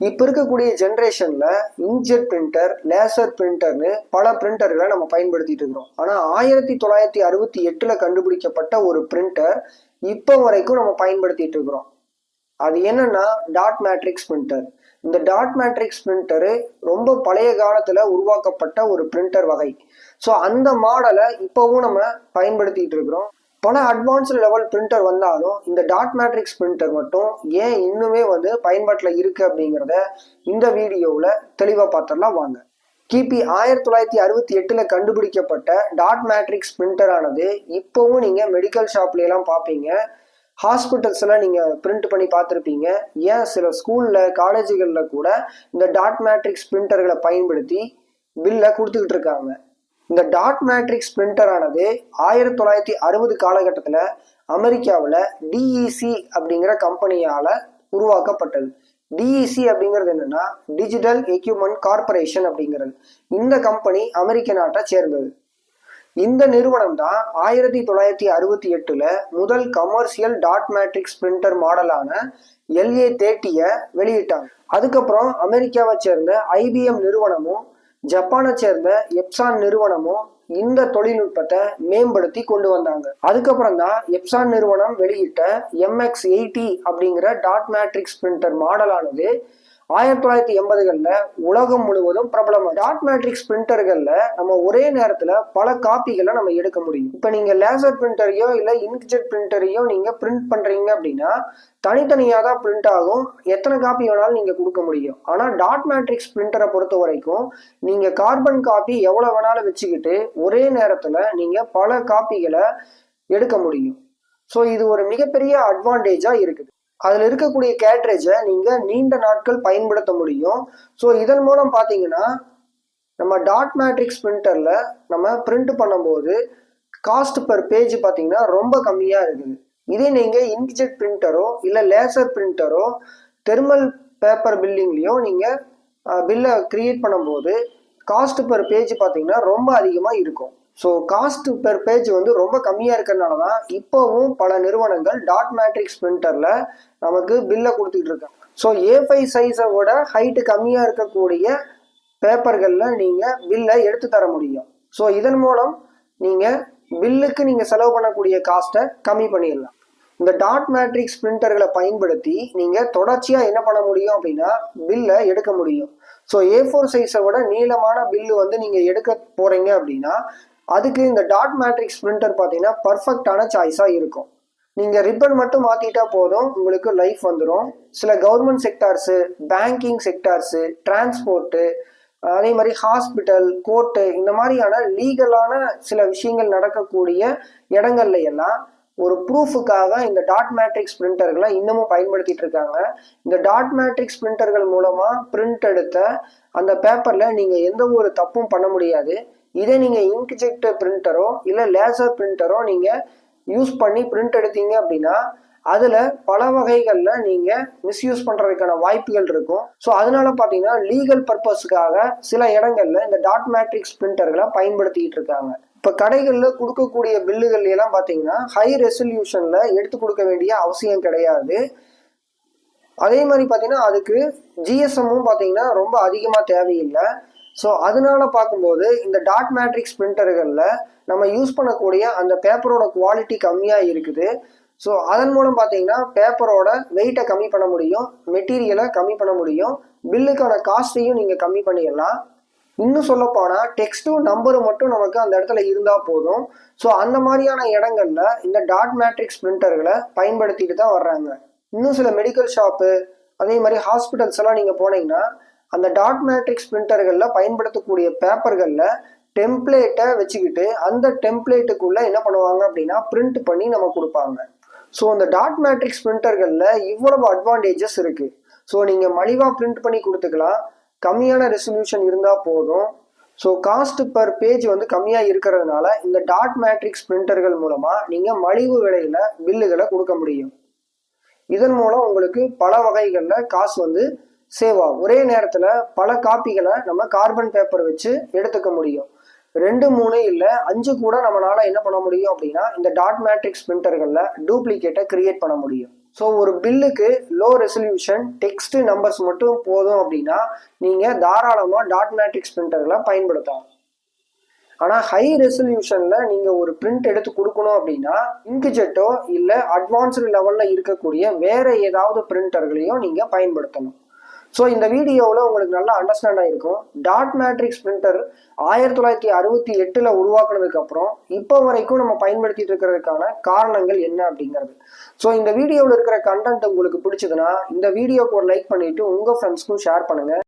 இப்போ இருக்கக்கூடிய ஜென்ரேஷனில் இன்ஜெட் பிரிண்டர் லேசர் பிரிண்டர்னு பல பிரிண்டர்களை நம்ம பயன்படுத்திட்டு இருக்கிறோம். ஆனால் ஆயிரத்தி தொள்ளாயிரத்தி அறுபத்தி எட்டில் கண்டுபிடிக்கப்பட்ட ஒரு பிரிண்டர் இப்போ வரைக்கும் நம்ம பயன்படுத்திட்டு இருக்கிறோம். அது என்னன்னா டாட் மேட்ரிக்ஸ் பிரிண்டர் இந்த டாட் மேட்ரிக்ஸ் பிரிண்டரு ரொம்ப பழைய காலத்தில் உருவாக்கப்பட்ட ஒரு பிரிண்டர் வகை. ஸோ அந்த மாடலை இப்போவும் நம்ம பயன்படுத்திட்டு இருக்கிறோம். பல அட்வான்ஸ்டு லெவல் பிரிண்டர் வந்தாலும் இந்த டாட் மேட்ரிக்ஸ் பிரிண்டர் மட்டும் ஏன் இன்னுமே வந்து பயன்பாட்டில் இருக்குது அப்படிங்கிறத இந்த வீடியோவில் தெளிவாக பார்த்துடலாம் வாங்க. கிபி ஆயிரத்தி தொள்ளாயிரத்தி அறுபத்தி எட்டில் கண்டுபிடிக்கப்பட்ட டாட் மேட்ரிக்ஸ் பிரிண்டரானது இப்போவும் நீங்கள் மெடிக்கல் ஷாப்லாம் பார்ப்பீங்க ஹாஸ்பிட்டல்ஸ்ல நீங்கள் பிரிண்ட் பண்ணி பார்த்துருப்பீங்க ஏன் சில ஸ்கூலில் காலேஜுகளில் கூட இந்த டாட் மேட்ரிக்ஸ் பிரிண்டர்களை பயன்படுத்தி பில்லை கொடுத்துக்கிட்டு இருக்காங்க. இந்த டாட் மேட்ரிக்ஸ் பிரிண்டரானது ஆயிரத்தி தொள்ளாயிரத்தி அறுபது காலகட்டத்தில் அமெரிக்காவில் டிஇசி அப்படிங்கிற கம்பெனியால் உருவாக்கப்பட்டது. டிஇசி அப்படிங்கிறது என்னன்னா டிஜிட்டல் எக்யூப்மெண்ட் கார்பரேஷன் அப்படிங்கிறது. இந்த கம்பெனி அமெரிக்க நாட்டை சேர்ந்தது. இந்த நிறுவனம் தான் ஆயிரத்தி தொள்ளாயிரத்தி அறுபத்தி எட்டுல முதல் கமர்ஷியல் டாட் மேட்ரிக்ஸ் பிரிண்டர் மாடலான எல்ஏ தேர்ட்டியை வெளியிட்டாங்க. அதுக்கப்புறம் அமெரிக்காவை சேர்ந்த ஐபிஎம் நிறுவனமும் ஜப்பானை சேர்ந்த எப்சான் நிறுவனமும் இந்த தொழில்நுட்பத்தை மேம்படுத்தி கொண்டு வந்தாங்க. அதுக்கப்புறம் தான் எப்சான் நிறுவனம் வெளியிட்ட எம்எக்ஸ் எயிட்டி அப்படிங்கிற டாட் மேட்ரிக்ஸ் பிரிண்டர் மாடலானது ஆயிரத்தி தொள்ளாயிரத்தி எண்பதுகளில் உலகம் முழுவதும் பிரபலம் டாட் மேட்ரிக்ஸ் பிரிண்டர்களில் நம்ம ஒரே நேரத்தில் பல காப்பிகளை நம்ம எடுக்க முடியும். இப்போ நீங்கள் லேசர் பிரிண்டரையோ இல்லை இன்க்ஜெட் பிரிண்டரையோ நீங்கள் பிரிண்ட் பண்ணுறீங்க அப்படின்னா தனித்தனியாக தான் பிரிண்ட் ஆகும். எத்தனை காப்பி வேணாலும் நீங்கள் கொடுக்க முடியும். ஆனால் டாட் மேட்ரிக்ஸ் பிரிண்டரை பொறுத்த வரைக்கும் நீங்கள் கார்பன் காப்பி எவ்வளோ வேணாலும் வச்சுக்கிட்டு ஒரே நேரத்தில் நீங்கள் பல காப்பிகளை எடுக்க முடியும். ஸோ இது ஒரு மிகப்பெரிய அட்வான்டேஜாக இருக்குது. அதில் இருக்கக்கூடிய கேட்ரேஜை நீங்கள் நீண்ட நாட்கள் பயன்படுத்த முடியும். ஸோ இதன் மூலம் பார்த்தீங்கன்னா நம்ம டாட் மேட்ரிக்ஸ் பிரிண்டரில் நம்ம பிரிண்ட் பண்ணும்போது காஸ்ட் பர் பேஜ் பார்த்தீங்கன்னா ரொம்ப கம்மியாக இருக்குது. இதே நீங்கள் இன்க்ஜெட் பிரிண்டரோ இல்லை லேசர் பிரிண்டரோ தெர்மல் பேப்பர் பில்லிங்லேயோ நீங்கள் பில்லை க்ரியேட் பண்ணும்போது காஸ்ட் பர் பேஜ் பார்த்தீங்கன்னா ரொம்ப அதிகமாக இருக்கும். ஸோ காஸ்ட் பெர் பேஜ் வந்து ரொம்ப கம்மியாக இருக்கிறதுனால தான் இப்போவும் பல நிறுவனங்கள் டாட் மேட்ரிக்ஸ் பிரிண்டரில் நமக்கு பில்லை கொடுத்துட்டு இருக்காங்க. ஸோ ஏ ஃபைவ் சைஸை விட ஹைட்டு கம்மியாக இருக்கக்கூடிய பேப்பர்களில் நீங்கள் பில்லை எடுத்து தர முடியும். ஸோ இதன் மூலம் நீங்கள் பில்லுக்கு நீங்கள் செலவு பண்ணக்கூடிய காஸ்ட்டை கம்மி பண்ணிடலாம். இந்த டாட் மேட்ரிக்ஸ் பிரிண்டர்களை பயன்படுத்தி நீங்கள் தொடர்ச்சியாக என்ன பண்ண முடியும் அப்படின்னா பில்லை எடுக்க முடியும். ஸோ ஏ ஃபோர் சைஸை விட நீளமான பில்லு வந்து நீங்கள் எடுக்க போகிறீங்க அப்படின்னா அதுக்கு இந்த டாட் மேட்ரிக்ஸ் பிரிண்டர் பார்த்தீங்கன்னா பர்ஃபெக்டான சாய்ஸாக இருக்கும். நீங்கள் ரிப்பன் மட்டும் மாற்றிட்டா போதும் உங்களுக்கு லைஃப் வந்துடும் சில government sectors banking sectors transport அதே மாதிரி ஹாஸ்பிட்டல் கோர்ட்டு இந்த மாதிரியான லீகலான சில விஷயங்கள் நடக்கக்கூடிய இடங்கள்ல எல்லாம் ஒரு ப்ரூஃபுக்காக இந்த டாட் மேட்ரிக்ஸ் பிரிண்டர்களை இன்னமும் பயன்படுத்திட்டு இருக்காங்க. இந்த டாட் மேட்ரிக்ஸ் பிரிண்டர்கள் மூலமாக பிரிண்ட் எடுத்த அந்த பேப்பரில் நீங்கள் எந்த ஒரு தப்பும் பண்ண முடியாது. இதே நீங்கள் இன்க்ஜெக்ட் பிரிண்டரோ இல்லை லேசர் பிரிண்டரோ நீங்கள் யூஸ் பண்ணி பிரிண்ட் எடுத்தீங்க அப்படின்னா அதில் பல வகைகளில் நீங்கள் மிஸ்யூஸ் பண்ணுறதுக்கான வாய்ப்புகள் இருக்கும். ஸோ அதனால பார்த்தீங்கன்னா லீகல் பர்பஸ்க்காக சில இடங்களில் இந்த டாட் மேட்ரிக்ஸ் பிரிண்டர்களை பயன்படுத்திட்டு இருக்காங்க. இப்போ கடைகளில் கொடுக்கக்கூடிய பில்லுகள் எல்லாம் பார்த்தீங்கன்னா ஹை ரெசல்யூஷனில் எடுத்து கொடுக்க வேண்டிய அவசியம் கிடையாது. அதே மாதிரி பார்த்தீங்கன்னா அதுக்கு ஜிஎஸ்எம்மும் பார்த்தீங்கன்னா ரொம்ப அதிகமாக தேவையில்லை. ஸோ அதனால பார்க்கும்போது இந்த டாட் மேட்ரிக்ஸ் பிரிண்டர்களில் நம்ம யூஸ் பண்ணக்கூடிய அந்த பேப்பரோட குவாலிட்டி கம்மியாக இருக்குது. ஸோ அதன் மூலம் பார்த்தீங்கன்னா பேப்பரோட வெயிட்டை கம்மி பண்ண முடியும் மெட்டீரியலை கம்மி பண்ண முடியும் பில்லுக்கான காஸ்ட்டையும் நீங்கள் கம்மி பண்ணிடலாம். இன்னும் சொல்ல போனால் டெக்ஸ்ட்டும் நம்பரும் மட்டும் நமக்கு அந்த இடத்துல இருந்தால் போதும். ஸோ அந்த மாதிரியான இடங்கள்ல இந்த டாட் மேட்ரிக்ஸ் பிரிண்டர்களை பயன்படுத்திட்டு தான் வர்றாங்க. இன்னும் சில மெடிக்கல் ஷாப்பு அதே மாதிரி ஹாஸ்பிட்டல்ஸ் எல்லாம் நீங்கள் போனீங்கன்னா அந்த டாட் மேட்ரிக்ஸ் பிரிண்டர்களில் பயன்படுத்தக்கூடிய பேப்பர்களில் டெம்ப்ளேட்டை வச்சுக்கிட்டு அந்த டெம்ப்ளேட்டுக்குள்ளே என்ன பண்ணுவாங்க அப்படின்னா பிரிண்ட் பண்ணி நம்ம கொடுப்பாங்க. ஸோ அந்த டாட் மேட்ரிக்ஸ் பிரிண்டர்களில் இவ்வளவு அட்வான்டேஜஸ் இருக்குது ஸோ நீங்கள் மலிவாக பிரிண்ட் பண்ணி கொடுத்துக்கலாம். கம்மியான ரெசல்யூஷன் இருந்தால் போதும். ஸோ காஸ்ட் பர் பேஜ் வந்து கம்மியாக இருக்கிறதுனால இந்த டாட் மேட்ரிக்ஸ் பிரிண்டர்கள் மூலமாக நீங்கள் மலிவு விலையில் பில்லுகளை கொடுக்க முடியும். இதன் மூலம் உங்களுக்கு பல வகைகளில் காசு வந்து சேவ். ஆகும் ஒரே நேரத்தில் பல காப்பிகளை நம்ம கார்பன் பேப்பர் வச்சு எடுத்துக்க முடியும். ரெண்டு மூணு இல்லை அஞ்சு கூட நம்மளால என்ன பண்ண முடியும் அப்படின்னா இந்த டாட் மேட்ரிக்ஸ் பிரிண்டர்களில் டூப்ளிகேட்டை கிரியேட் பண்ண முடியும். ஸோ ஒரு பில்லுக்கு லோ ரெசல்யூஷன் டெக்ஸ்ட் நம்பர்ஸ் மட்டும் போதும் அப்படின்னா நீங்கள் தாராளமாக டாட் மேட்ரிக்ஸ் பிரிண்டர்களை பயன்படுத்தலாம். ஆனால் ஹை ரெசல்யூஷனில் நீங்கள் ஒரு பிரிண்ட் எடுத்து கொடுக்கணும் அப்படின்னா இங்க்ஜெட்டோ இல்லை அட்வான்ஸ்டு லெவலில் இருக்கக்கூடிய வேற ஏதாவது பிரிண்டர்களையும் நீங்கள் பயன்படுத்தணும். ஸோ இந்த வீடியோவில் உங்களுக்கு நல்லா அண்டர்ஸ்டாண்ட் ஆகிருக்கும் டாட் மேட்ரிக்ஸ் பிரிண்டர் ஆயிரத்தி தொள்ளாயிரத்தி அறுபத்தி எட்டில் உருவாக்குனதுக்கு அப்புறம் இப்போ வரைக்கும் நம்ம பயன்படுத்திட்டு இருக்கிறதுக்கான காரணங்கள் என்ன அப்படிங்கிறது. ஸோ இந்த வீடியோவில் இருக்கிற கண்டென்ட் உங்களுக்கு பிடிச்சதுன்னா இந்த வீடியோக்கு ஒரு லைக் பண்ணிவிட்டு உங்கள் ஃப்ரெண்ட்ஸ்க்கும் ஷேர் பண்ணுங்கள்